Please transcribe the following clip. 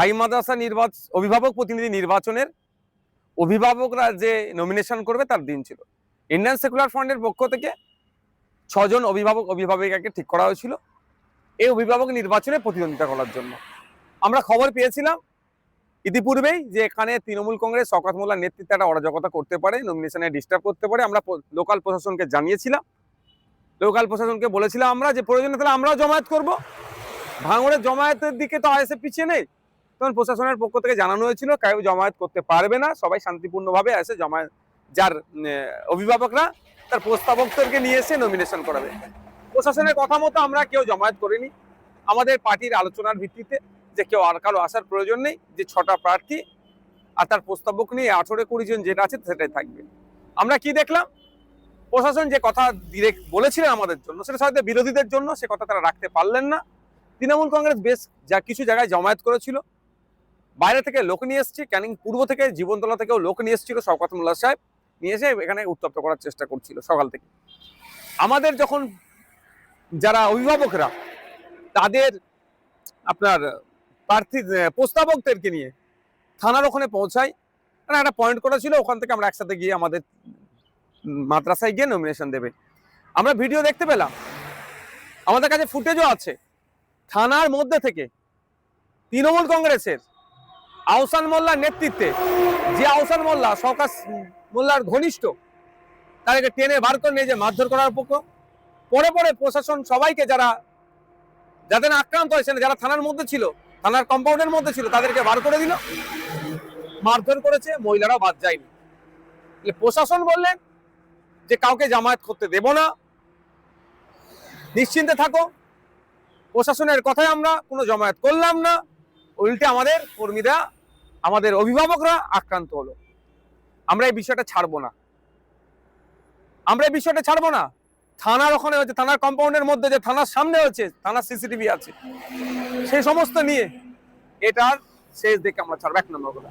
High মাদ্রাসা নির্বাচন অভিভাবক প্রতিনিধি নির্বাচনের অভিভাবকরা যে নমিনেশন করবে তার দিন ছিল। ইন্ডিয়ান সেকুলার ফ্রন্টের পক্ষ থেকে ছজন অভিভাবক, অভিভাবিকাকে ঠিক করা হয়েছিল। এই অভিভাবক নির্বাচনে প্রতিদ্বন্দ্বিতা করার জন্য। আমরা খবর পেয়েছিলাম ইতিপূর্বেই যে এখানে তৃণমূল কংগ্রেস শকাত মোল্লার নেতৃত্বে একটা অরাজকতা করতে পারে নমিনেশনে ডিস্টার্ব করতে পারে। আমরা লোকাল প্রশাসনকে জানিয়েছিলাম। লোকাল প্রশাসনকে বলেছিলাম আমরা যে, প্রয়োজনে তাহলে আমরাও জমায়েত করব। ভাঙড়ের জমায়েতের দিকে তো আইএসএ পিছিয়ে নেই। তখন প্রশাসনের পক্ষ থেকে জানানো হয়েছিল, কেউ জমায়েত করতে পারবে না, সবাই শান্তিপূর্ণভাবে এসে জমায়েত, যার অভিভাবকরা তার প্রস্তাবকদেরকে নিয়ে এসে নমিনেশন করাবে। প্রশাসনের কথা মতো আমরা কেউ জমায়েত করিনি। আমাদের পার্টির আলোচনার ভিত্তিতে যে কেউ আর কারও আসার প্রয়োজন নেই, যে ছটা প্রার্থী আর তার প্রস্তাবক নিয়ে আঠেরো কুড়ি জন যেটা আছে সেটাই থাকবে। আমরা কি দেখলাম? প্রশাসন যে কথা ডিরেক্ট বলেছিলেন আমাদের জন্য, সেটা হয়তো বিরোধীদের জন্য, সে কথা তারা রাখতে পারলেন না। তৃণমূল কংগ্রেস বেশ যা কিছু জায়গায় জমায়েত করেছিল। বাইরে থেকে লোক নিয়ে এসছে, ক্যানিং পূর্ব থেকে, জীবনতলা থেকেও লোক নিয়ে এসেছিল, শওকত মোল্লা সাহেব নিয়ে এসে এখানে উত্তপ্ত করার চেষ্টা করছিল সকাল থেকে। আমাদের যখন যারা অভিভাবকরা, তাদের আপনার প্রার্থী, প্রস্তাবকদেরকে নিয়ে থানার ওখানে পৌঁছাই। মানে একটা পয়েন্ট করা ছিল, ওখান থেকে আমরা একসাথে গিয়ে আমাদের মাদ্রাসায় গিয়ে নমিনেশন দেবে। আমরা ভিডিও দেখতে পেলাম। আমাদের কাছে ফুটেজও আছে। থানার মধ্যে থেকে তৃণমূল কংগ্রেসের আহসান মোল্লার নেতৃত্বে, যে আহসান মোল্লা সকাশ মোল্লার ঘনিষ্ঠ, তাদেরকে টেনে বার করে নিয়ে যে মারধর করার পক্ষ পরে পরে প্রশাসন সবাইকে যারা, যাদের আক্রান্ত হয়েছেন যারা থানার মধ্যে ছিল, থানার কম্পাউন্ডের মধ্যে ছিল, তাদেরকে বার করে দিল। মারধর করেছে, মহিলারাও বাদ যায়নি। প্রশাসন বললেন যে কাউকে জামায়াত করতে দেব না। নিশ্চিন্তে থাকো। প্রশাসনের কথায় আমরা কোনো জমায়েত করলাম না। উল্টে আমাদের কর্মীরা, আমাদের অভিভাবকরা আক্রান্ত হলো। আমরা এই বিষয়টা ছাড়বো না। আমরা এই বিষয়টা ছাড়বো না। থানার ওখানে হচ্ছে থানার কম্পাউন্ডের মধ্যে যে থানার সামনে হচ্ছে থানার সিসিটিভি আছে। সেই সমস্ত নিয়ে এটার শেষ দেখে আমরা ছাড়বো। এক নম্বর কথা।